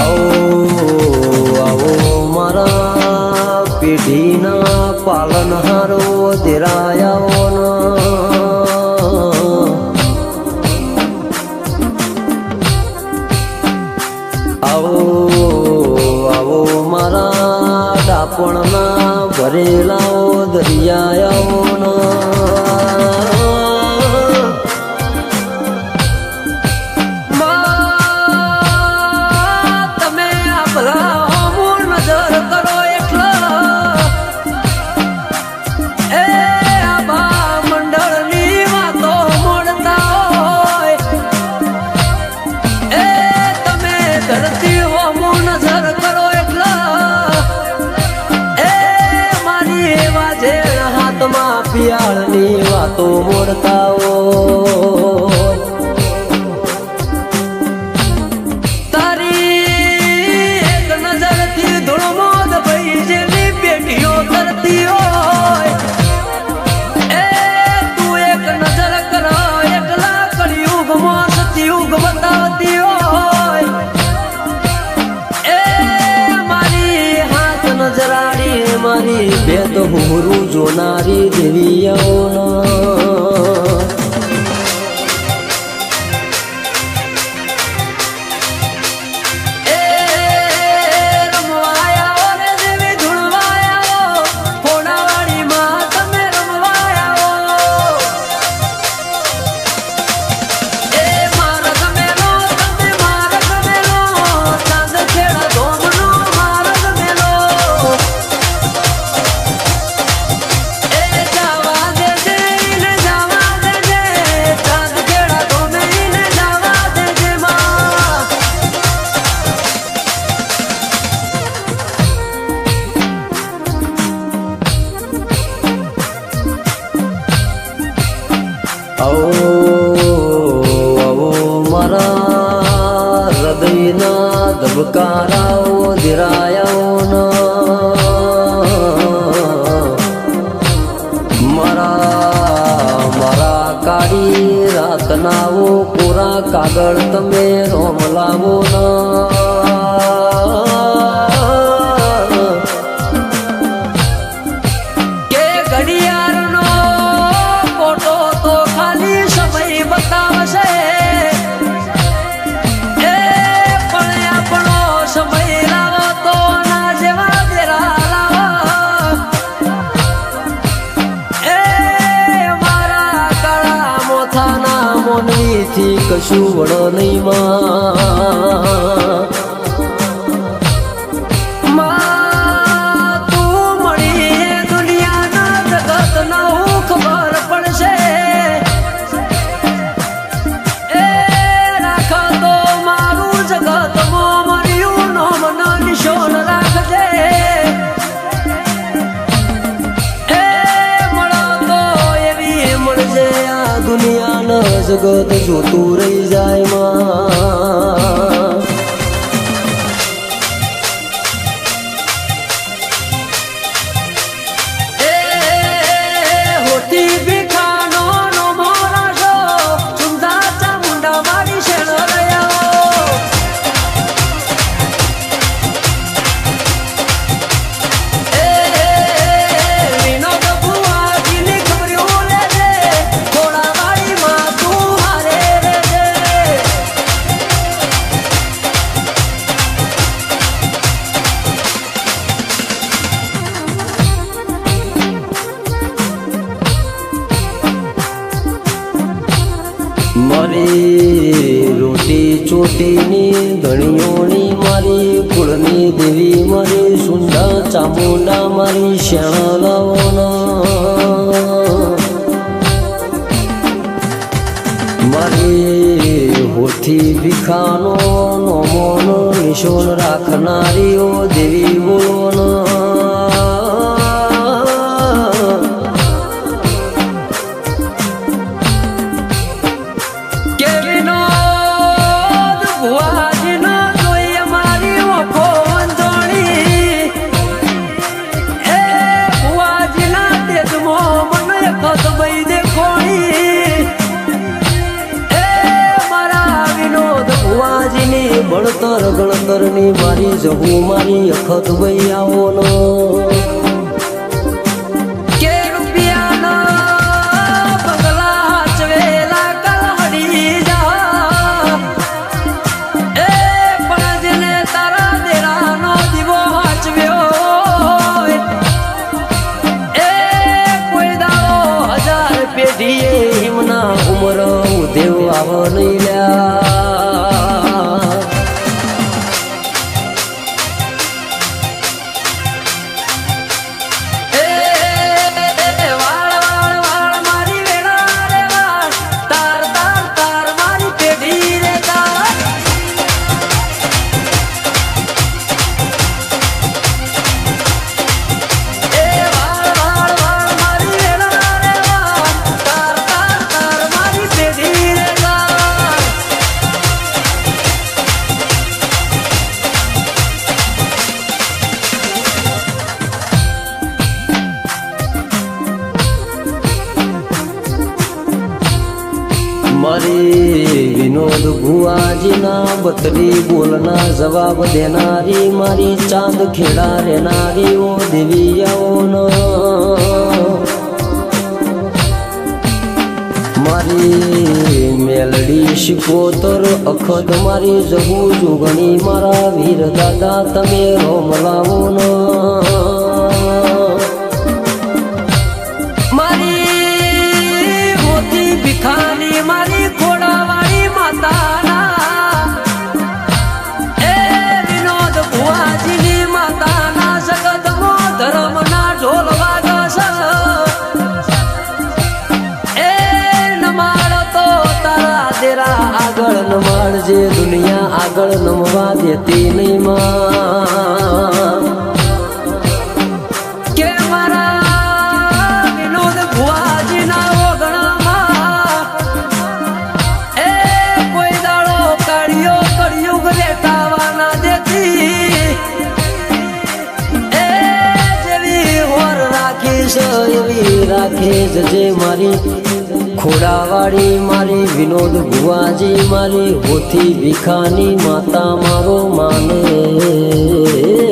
આવો આવો મારા પેઢીના પાલનહારો દેરાયાઓના આવો આવો મારા ડાપણના ભરેલાઓ દરિયા શિયાળની વાતો મોડતાઓ ji da yau બિરાયો મારા મારા કાળી રાતનાઓ પૂરા કાગળ તમે રોમ લાવો ના થી કશું વડો નહીં માં. જગત જોતું રહી જાય માં. গোপিনী ধনিয়নি মারি পুরনি দেবী মারি সুন্দা চামুন্ডা মারি, শ্যামলা মারি হথি বিখানো নমন নিশন রাখনারি ও দেবী বলনা વારે જવું મારી અખત ભાઈ આવોનો ભુવાજીના બતરી બોલના જવાબ દેનારી મારી ચાંદ ખેડા રહેનારી ઓ દેવીયાઓનો. મારી મેલડી શિકોતર અખત મારી જગુ જોગણી, મારા વીર દાદા તમે રોમ લાવો મારી નમાડજે દુનિયા આગળ નમવા દેતી નહીં માં. જે મારી ખોડાવાળી મારી વિનોદ ભુવાજી મારી હોથી ભીખાની માતા મારો માને.